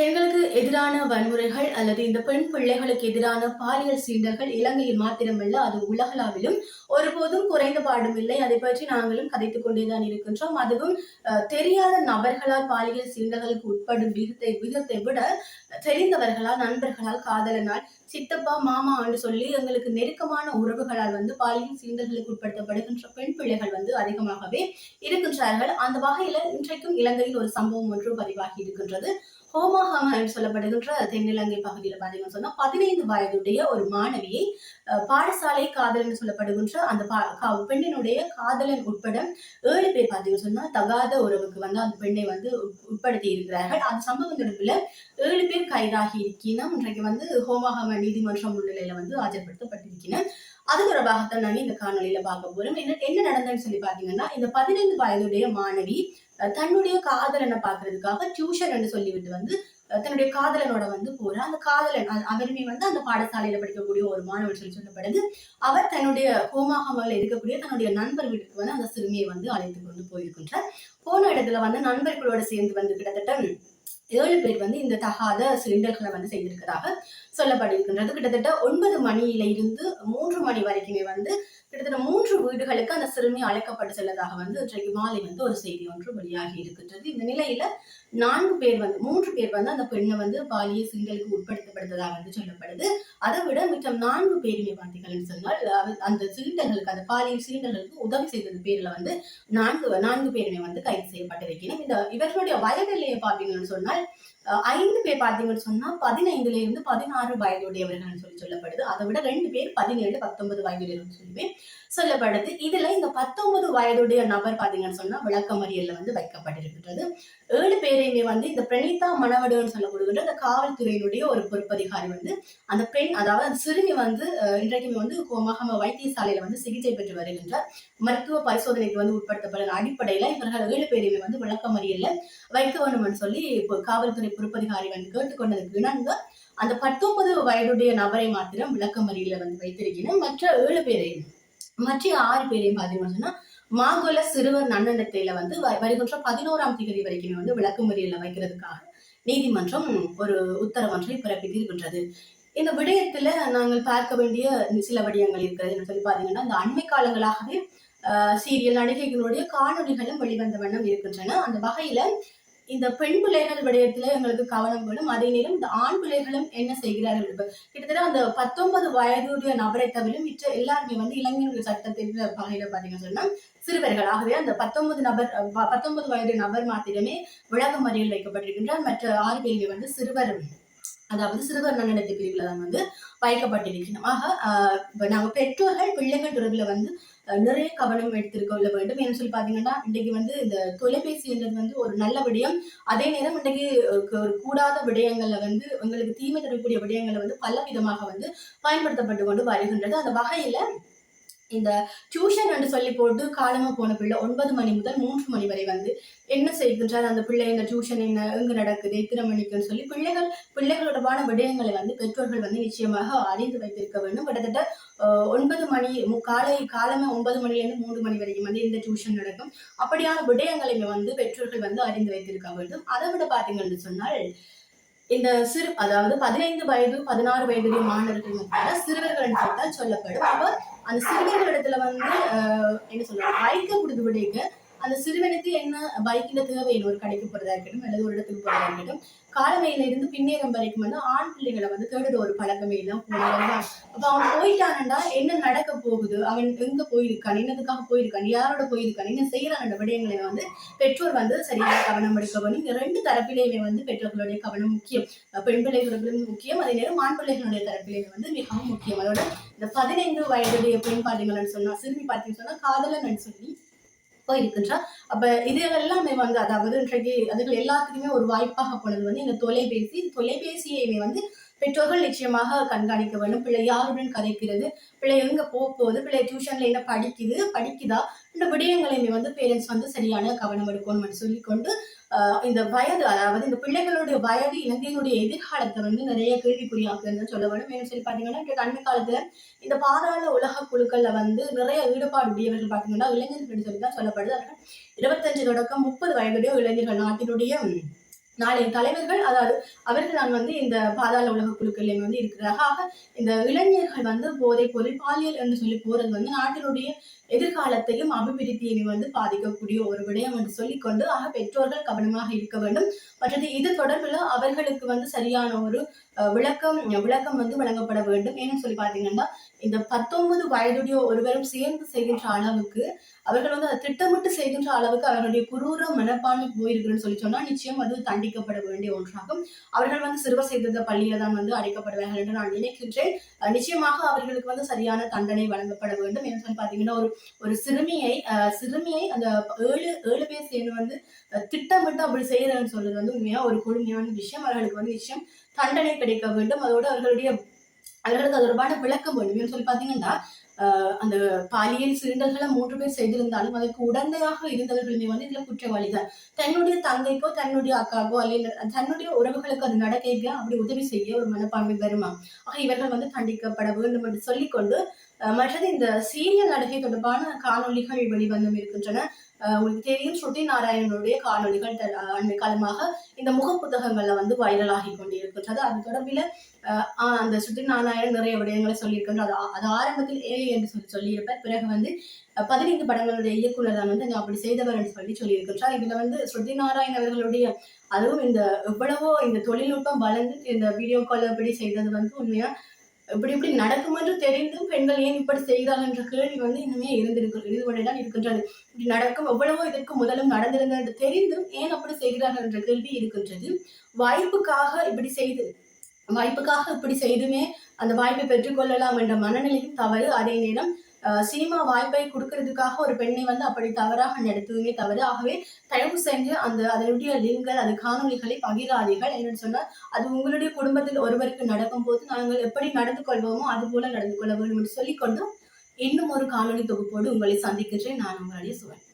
பெண்களுக்கு எதிரான வன்முறைகள் அல்லது இந்த பெண் பிள்ளைகளுக்கு எதிரான பாலியல் சீண்டல்கள் இலங்கையில் மாத்திரமல்ல அது உலகளாவிலும் ஒருபோதும் குறைந்த பாடும் இல்லை. அதை பற்றி நாங்களும் கதைத்துக் கொண்டேதான் இருக்கின்றோம். அதுவும் தெரியாத நபர்களால் பாலியல் சீண்டல்களுக்கு உட்படும் விகிதத்தை விகிதத்தை விட தெரிந்தவர்களால் நண்பர்களால் காதலனால் சித்தப்பா மாமா என்று சொல்லி எங்களுக்கு நெருக்கமான உறவுகளால் வந்து பாலியல் சீண்டல்களுக்கு உட்படுத்தப்படுகின்ற பெண் பிள்ளைகள் வந்து அதிகமாகவே இருக்கின்றார்கள். அந்த வகையில இன்றைக்கும் இலங்கையில் ஒரு சம்பவம் ஒன்று பதிவாகி இருக்கின்றது. ஹோமாஹாமா என்று சொல்லப்படுகின்ற தென்னிலங்கை பகுதியில் பார்த்தீங்கன்னு சொன்னால் பதினைந்து வயதுடைய ஒரு மாணவியை பாடசாலை காதல் என்று சொல்லப்படுகின்ற அந்த பா- பெண்ணினுடைய காதலன் உட்பட ஏழு பேர் பார்த்தீங்கன்னு சொன்னால் தகாத உறவுக்கு வந்து அந்த பெண்ணை வந்து உட்படுத்தி இருக்கிறார்கள். அந்த சம்பவம் தொடர்பில் ஏழு பேர் கைதாகி இருக்கினோம் இன்றைக்கு வந்து ஹோமாஹாமா நீதிமன்றம் முன்னிலையில் வந்து ஆஜர்படுத்தப்பட்டிருக்கிறேன் அது தொடர்பாகத்தான் நாங்க இந்த காணொலியில பார்க்க போறோம். என்ன என்ன நடந்ததுன்னு சொல்லி பாத்தீங்கன்னா இந்த பதினைந்து வயதுடைய மாணவி தன்னுடைய காதலனை பாக்குறதுக்காக டியூஷன் என்று சொல்லிவிட்டு வந்து தன்னுடைய காதலனோட வந்து போற. அந்த காதலன் அவருமே வந்து அந்த பாடசாலையில படிக்கக்கூடிய ஒரு மாணவன் சொல்லி சொல்லப்படுது. அவர் தன்னுடைய ஹோமாகமல இருக்கக்கூடிய தன்னுடைய நண்பர் வீட்டுக்கு வந்து அந்த சிறுமியை வந்து அழைத்து கொண்டு போயிருக்கின்றார். போன இடத்துல வந்து நண்பர்களோட சேர்ந்து வந்து கிட்டத்தட்ட ஏழு பேர் வந்து இந்த தகாத சிலிண்டர்களை வந்து செய்திருக்கிறதாக சொல்லப்பட்டிருக்கின்றது. கிட்டத்தட்ட ஒன்பது மணியில இருந்து மூன்று மணி வரைக்குமே வந்து கிட்டத்தட்ட மூன்று வீடுகளுக்கு அந்த சிறுமி அழைக்கப்பட்டு செல்லதாக வந்து இன்றைக்கு மாலை வந்து ஒரு செய்தி ஒன்று வெளியாகி இருக்கின்றது. இந்த நிலையில நான்கு பேர் வந்து மூன்று பேர் வந்து அந்த பெண்ணை வந்து பாலிய சீண்டலுக்கு உட்படுத்தப்படுத்ததாக வந்து சொல்லப்படுது. அதை விட மிச்சம் நான்கு பேருமே பார்த்தீங்கன்னு சொன்னால் அந்த சீண்டல்களுக்கு அந்த பாலியல் சீண்டல்களுக்கு உதவி செய்தது பேர்ல வந்து நான்கு நான்கு பேருமே வந்து கைது செய்யப்பட்டிருக்கிறோம் இந்த இவர்களுடைய வயதிலேயே பார்த்தீங்கன்னு சொன்னால் ஐந்து பேர் பார்த்தீங்கன்னு சொன்னா பதினைந்துல இருந்து பதினாறு வயதுடையவர்கள் சொல்லி சொல்லப்படுது. அதை விட ரெண்டு பேர் பதினேழு பத்தொன்பது வயதுடையவர்கள் சொல்லி சொல்லப்படுது. இதுல இந்த பத்தொன்பது வயதுடைய நபர் பாத்தீங்கன்னு சொன்னா விளக்கமறியல்ல வந்து வைக்கப்பட்டிருக்கின்றது. ஏழு பேரையுமே வந்து இந்த பிரணீதா மணவடுன்னு சொல்லப்படுகின்ற அந்த காவல்துறையினுடைய ஒரு பொறுப்பதிகாரி வந்து அந்த பெண் அதாவது அந்த சிறுமி வந்து இன்றைக்குமே வந்து மகம வைத்தியசாலையில வந்து சிகிச்சை பெற்று வருகின்ற மருத்துவ பரிசோதனைக்கு வந்து உட்படுத்தப்படுற அடிப்படையில இவர்கள் ஏழு பேரையுமே வந்து விளக்கமறியல்ல வைக்க வேணும்னு சொல்லி இப்போ காவல்துறை பொறுப்பதிகாரி வந்து கேட்டுக்கொண்டதுக்கு இணங்க அந்த பத்தொன்பது வயதுடைய நபரை மாத்திரம் விளக்கமறியல வந்து வைத்திருக்கிறேன் மற்ற ஏழு பேரையும். மற்ற ஆறு பேரையும் பார்த்தீங்கன்னு சொன்னா சிறுவர் நன்னடத்தையில வந்து வ- வருகின்ற பதினோராம் தேதி வரைக்குமே வந்து விளக்கமறியல வைக்கிறதுக்காக நீதிமன்றம் ஒரு உத்தரவொன்றை பிறப்பித்திருக்கின்றது. இந்த விடயத்துல நாங்கள் பார்க்க வேண்டிய சில விடயங்கள் இருக்கிறது. என்று சொல்லி பார்த்தீங்கன்னா இந்த அண்மை காலங்களாகவே சீரியல் நடிகைகளுடைய காணொளிகளும் வெளிவந்த வண்ணம் இருக்கின்றன. அந்த வகையில இந்த பெண் பிள்ளைகள் விடயத்துல எங்களுக்கு கவனம் வேணும். அதே நேரம் இந்த ஆண் பிள்ளைகளும் என்ன செய்கிறார்கள் கிட்டத்தட்ட அந்த பத்தொன்பது வயதுடைய நபரை தவிர மிச்ச எல்லாருமே வந்து இளைஞர்கள் சட்டத்தின் வகையில பாத்தீங்கன்னு சொன்னா சிறுவர்கள். ஆகவே அந்த பத்தொன்பது நபர் பத்தொன்பது வயது நபர் மாத்திரமே விளக்கமறியல் வைக்கப்பட்டிருக்கின்றார். மற்ற ஆறு பேருமே வந்து சிறுவர் அதாவது சிறுவர் நன்னடத்தை பிரிவுல தான் வந்து வைக்கப்பட்டிருக்கணும். ஆக இப்போ இப்ப பெற்றோர்கள் பிள்ளைகள் தொடர்பில் வந்து நிறைய கவனம் எடுத்திருக்க உள்ள வேண்டும். ஏன்னு சொல்லி பாத்தீங்கன்னா இன்றைக்கு வந்து இந்த தொலைபேசி என்றது வந்து ஒரு நல்ல விடயம். அதே நேரம் இன்றைக்கு ஒரு கூடாத விடயங்கள்ல வந்து உங்களுக்கு தீமை தரக்கூடிய விடயங்களை வந்து பல விதமாக வந்து பயன்படுத்தப்பட்டு கொண்டு வருகின்றது. அந்த வகையில இந்த டியூஷன் என்று சொல்லி போட்டு காலமா போன பிள்ளை ஒன்பது மணி முதல் மூன்று மணி வரை வந்து என்ன செய்கின்றார்? அந்த பிள்ளை இந்த டியூஷன் என்ன எங்கு நடக்குது எத்தனை மணிக்குன்னு சொல்லி பிள்ளைகள் பிள்ளைகளோடமான விடயங்களை வந்து பெற்றோர்கள் வந்து நிச்சயமாக அறிந்து வைத்திருக்க வேண்டும். கிட்டத்தட்ட ஒன்பது மணி காலை காலமே ஒன்பது மணிலேருந்து மூன்று மணி வரைக்கும் வந்து இந்த டியூஷன் நடக்கும். அப்படியான விடயங்களையுமே வந்து பெற்றோர்கள் வந்து அறிந்து வைத்திருக்க வேண்டும். அதை விட பார்த்தீங்கன்னு சொன்னால் இந்த சிறு அதாவது பதினைந்து வயது பதினாறு வயதுடைய மாணவர்கள் சிறுவர்கள் தான் சொல்லப்படும். அவர் அந்த சிறுவர்களிடத்துல வந்து என்ன சொல்றாங்க பைக்கை கொடுத்து விடுங்க அந்த சிறுவனுக்கு என்ன பைக்கில் தேவை ஒரு கடைக்கு போறதா இருக்கட்டும் அல்லது ஒரு இடத்துக்கு போறதா இருக்கட்டும் காலமையில இருந்து பின்னேறம் வரைக்கும் வந்து ஆண் பிள்ளைகளை வந்து தேடுற ஒரு பழக்கமே தான் போனவங்க அப்ப அவன் போயிட்டானண்டா என்ன நடக்க போகுது? அவன் எங்க போயிருக்கான்? என்னதுக்காக போயிருக்கான்? யாரோட போயிருக்கான்? என்ன செய்யறான் விடயங்களை வந்து பெற்றோர் வந்து சரியாக கவனம் எடுக்க வேண்டும் இந்த ரெண்டு தரப்பிலேயுமே வந்து பெற்றோர்களுடைய கவனம் முக்கியம். பெண் பிள்ளைகளுடைய முக்கியம். அதே நேரம் ஆண் பிள்ளைகளுடைய தரப்பிலேயுமே வந்து மிகவும் முக்கியம். அதோட இந்த பதினைந்து வயதுடைய பெண் பார்த்தீங்கன்னு சொன்னா சிறுமி பார்த்தீங்கன்னு சொன்னா காதலன் சொல்லி இருக்கின்றார் அப்ப இது எல்லாமே வந்து அதாவது இன்றைக்கு அதுகள் எல்லாத்துக்குமே ஒரு வாய்ப்பாக போனது வந்து இந்த தொலைபேசி. தொலைபேசியை வந்து பெற்றோர்கள் நிச்சயமாக கண்காணிக்க வேண்டும். பிள்ளை யாருடன் கதைக்கிறது? பிள்ளை எங்க போக போகுது? பிள்ளை டியூஷன்ல என்ன படிக்குது? படிக்குதா? இந்த விடயங்களையுமே வந்து பேரண்ட்ஸ் வந்து சரியான கவனம் எடுக்கணும்னு சொல்லிக்கொண்டு இந்த வயது அதாவது இந்த பிள்ளைகளுடைய வயது இலங்கையினுடைய எதிர்காலத்தை வந்து நிறைய கேள்விக்குறியாக்குன்னு சொல்ல வேணும் ஏன்னு சொல்லி பாத்தீங்கன்னா இன்றைக்கு அண்மை காலத்துல இந்த பாதாள உலக குழுக்கள்ல வந்து நிறைய ஈடுபாடு உடையவர்கள் பாத்தீங்கன்னா இளைஞர்கள் சொல்லி தான் சொல்லப்படுது. இருபத்தஞ்சு தொடக்கம் முப்பது வயதுடைய இளைஞர்கள் நாட்டினுடைய நாளைய தலைவர்கள் அதாவது அவர்கள் வந்து இந்த பாதாள உலக குழுக்களில் வந்து இருக்கிறார்கள். ஆக இந்த இளைஞர்கள் வந்து போதை பொருள் பாலியல் என்று சொல்லி போறது வந்து நாட்டினுடைய எதிர்காலத்தையும் அபிவிருத்தியையும் வந்து பாதிக்கக்கூடிய ஒரு விடயம் என்று சொல்லிக்கொண்டு ஆக பெற்றோர்கள் கவனமாக இருக்க வேண்டும். மற்றது இது தொடர்பில் அவர்களுக்கு வந்து சரியான ஒரு விளக்கம் விளக்கம் வந்து வழங்கப்பட வேண்டும். ஏன்னு சொல்லி பார்த்தீங்கன்னா இந்த பத்தொன்பது வயதுடைய ஒருவரும் சேர்ந்து செய்கின்ற அளவுக்கு அவர்கள் வந்து அதை திட்டமிட்டு செய்கின்ற அளவுக்கு அவர்களுடைய குரூர மனப்பான்மை போயிருக்குன்னு சொல்லி சொன்னால் நிச்சயம் அது தண்டிக்கப்பட வேண்டிய ஒன்றாகும். அவர்கள் வந்து சிறுவர் செய்த பள்ளியில தான் வந்து அடைக்கப்படுவார்கள் என்று நான் நினைக்கின்றேன். நிச்சயமாக அவர்களுக்கு வந்து சரியான தண்டனை வழங்கப்பட வேண்டும். ஏன்னு சொல்லி பார்த்தீங்கன்னா ஒரு ஒரு சிறுமியை சிறுமியை அந்த ஏழு ஏழு பேர் சேர்ந்து வந்து திட்டமிட்டு அப்படி செய்யறதுன்னு சொல்றது வந்து உண்மையா ஒரு கொடுமையான விஷயம். அவர்களுக்கு வந்து விஷயம் தண்டனை கிடைக்க வேண்டும். அதோடு அவர்களுடைய அவர்களுக்கு அது தொடர்பான விளக்கம் வேண்டும். சொல்லி பாத்தீங்கன்னா அந்த பாலியல் சீண்டல்களை மூன்று பேர் செய்திருந்தாலும் அதற்கு உடந்தையாக இருந்தவர்களுமே வந்து இதுல குற்றவாளி தான் தன்னுடைய தந்தைக்கோ தன்னுடைய அக்காக்கோ அல்ல தன்னுடைய உறவுகளுக்கு அது நடக்க அப்படி உதவி செய்ய ஒரு மனப்பான்மை வருமா? ஆக இவர்கள் வந்து தண்டிக்கப்பட வேண்டும் என்று சொல்லிக்கொண்டு மற்றது இந்த சீரியல் நடிகை தொடர்பான காணொளிகள் வெளிவந்தம் இருக்கின்றன. உங்களுக்கு தெரியும் ஸ்ருதி நாராயணனுடைய காணொளிகள் அண்மை காலமாக இந்த முக புத்தகங்கள்ல வந்து வைரலாகி கொண்டிருக்கின்றது. அது தொடர்பில் அந்த ஸ்ருதி நாராயணன் நிறைய விடயங்களை சொல்லியிருக்கின்றது அது அது ஆரம்பத்தில் என்று சொல்லி சொல்லியிருப்பார். பிறகு வந்து பதினைந்து படங்களுடைய இயக்குனர் தான் வந்து நான் அப்படி செய்தவர் என்று சொல்லி சொல்லியிருக்கின்றார். இதுல வந்து ஸ்ருதி நாராயண் அவர்களுடைய அதுவும் இந்த எவ்வளவோ இந்த தொழில்நுட்பம் வளர்ந்து இந்த வீடியோ கால் அப்படி செய்தது வந்து உண்மையா இப்படி இப்படி நடக்கும் என்று தெரிந்தும் பெண்கள் ஏன் இப்படி செய்கிறார்கள் என்ற கேள்வி வந்து இன்னுமே இருந்திருக்கு இருந்து கொண்டுதான் இருக்கின்றது. இப்படி நடக்கும் எவ்வளவோ இதற்கு முதலும் நடந்திருந்தது என்று தெரிந்தும் ஏன் அப்படி செய்கிறார்கள் என்ற கேள்வி இருக்கின்றது. வாய்ப்புக்காக இப்படி செய்து வாய்ப்புக்காக இப்படி செய்துமே அந்த வாய்ப்பை பெற்றுக்கொள்ளலாம் என்ற மனநிலையும் தவறு. அதே நேரம் சினிமா வாய்ப்பை கொடுக்கறதுக்காக ஒரு பெண்ணை வந்து அப்படி தவறாக நடத்துவதுமே தவறு. ஆகவே தயவு செஞ்சு அந்த அதனுடைய லிங்கள் அது காணொலிகளை பகிராதீர்கள் என்னன்னு சொன்னால் அது உங்களுடைய குடும்பத்தில் ஒருவருக்கு நடக்கும் போது நாங்கள் எப்படி நடந்து கொள்வோமோ அது போல நடந்து கொள்ள வேண்டும் என்று சொல்லிக்கொண்டு இன்னும் ஒரு காணொலி தொகுப்போடு உங்களை சந்திக்கின்றேன். நான் உங்களுடைய சுவன்.